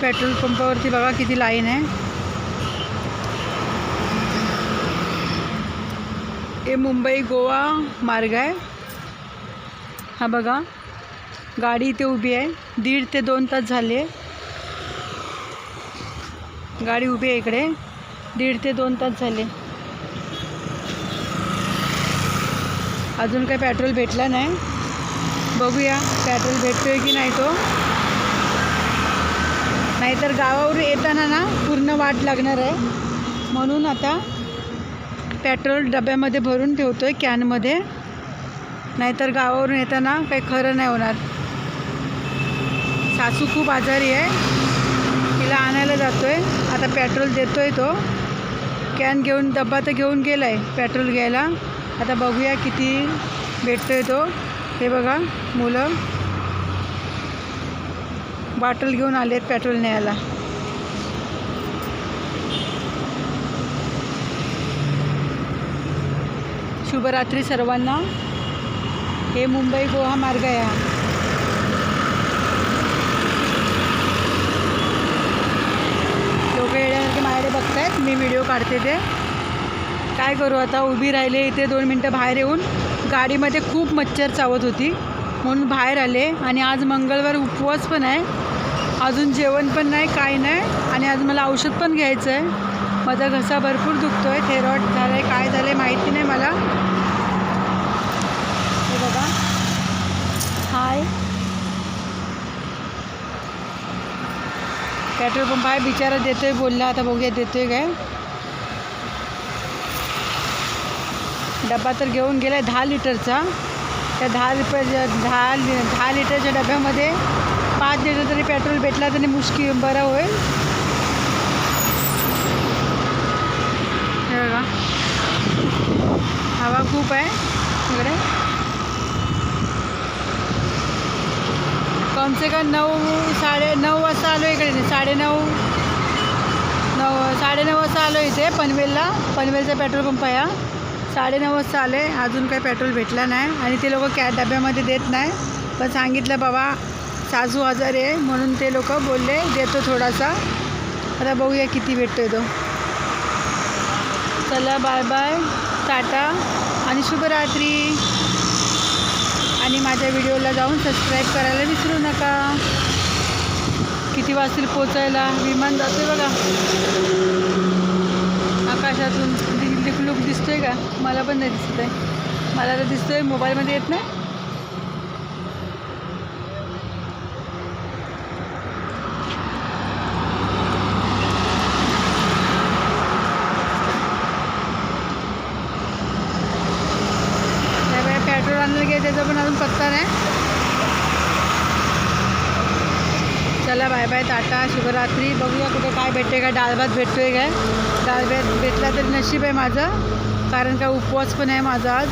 Petrol पंपावरती बघा किती line आहे. हे मुंबई गोवा मार्ग आहे. हा बघा गाडी इथे उभी आहे. दीड ते दोन तास झाले. गाडी उभी आहे इकडे. दीड ते दोन तास झाले. अजून काही पेट्रोल भेटला नाही. बघूया पेट्रोल भेटतोय की नाही तो. नाहीतर गावावरून येताना ना पूर्ण वाट लागणार आहे. म्हणून आता पेट्रोल डब्यामध्ये भरून ठेवतो आहे कॅनमध्ये. नाहीतर गावावरून येताना काही खरं नाही होणार. सासू खूप आजारी आहे. तिला आणायला जातो आहे आता पेट्रोल देतो आहे तो. कॅन घेऊन डब्बा तर घेऊन गेला आहे पेट्रोल घ्यायला. आता बघूया किती भेटतो आहे तो. हे बघा मुलं. बाटल घेऊन आले पेट्रोल न्यायला. शुभरात्री सर्वांना. हे मुंबई गोवा मार्ग आहे हा. लोक येण्यासारखे माझ्याकडे बघतायत. मी व्हिडिओ काढते ते. काय करू आता? उभी राहिले इथे दोन मिनटं बाहेर येऊन. गाडीमध्ये खूप मच्छर चावत होती. म्हणून बाहेर आले. आणि आज मंगळवार उपवास पण आहे. अजून जेवण पण नाही काय नाही. आणि आज मला औषध पण घ्यायचं आहे माझा घसा भरपूर दुखतो आहे थेरॉइड झालं आहे काय झालं आहे माहिती नाही मला. हे बघा. हाय. पेट्रोल पंप आहे बिचारा देतोय बोलला आता बघूया देतोय काय. डबा तर घेऊन गेला आहे दहा लिटरचा. त्या दहा रुपयाच्या दहा लि दहा लिटरच्या डब्यामध्ये पाच लिटर तरी पेट्रोल भेटला तरी मुश्किल बरं होईल. हे बघा. हवा खूप आहे इकडे. कमसे कम नऊ साडे नऊ वाजता आलो इकडे. साडेनऊ नऊ साडेनऊ वाजता आलो इथे पनवेलला. पनवेलचा पेट्रोल पंप आहे हा. साडेनऊ वाजता आले. अजून काही पेट्रोल भेटला नाही. आणि ते लोक कॅ डब्यामध्ये देत नाही. पण सांगितलं बाबा सासू आजारी आहे म्हणून ते लोक बोलले देतो थोडासा. आता बघूया किती भेटतो तो. चला बाय बाय. टाटा. आणि शुभरात्री. आणि माझ्या व्हिडिओला जाऊन सबस्क्राईब करायला विसरू नका. किती वाजतील पोचायला? विमान जाते बघा. आकाशातून दिक लुक दिसतोय का? मला पण नाही दिसत आहे. मला तर दिसतोय मोबाईलमध्ये येत नाही. ठीक आहे त्याचा पण अजून पत्ता नाही. चला बाय बाय टाटा शुभरात्री. बघूया कुठे काय भेटते का डाळ भात भेटतोय काय. डाळ भात भेटला तरी नशीब आहे माझं कारण का उपवास पण आहे माझा आज.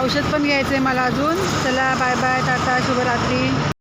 औषध पण घ्यायचं आहे मला अजून. चला बाय बाय टाटा शुभरात्री.